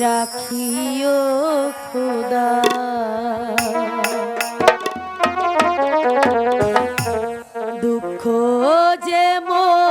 রাখিও খোদা। দুঃখ যে মোটে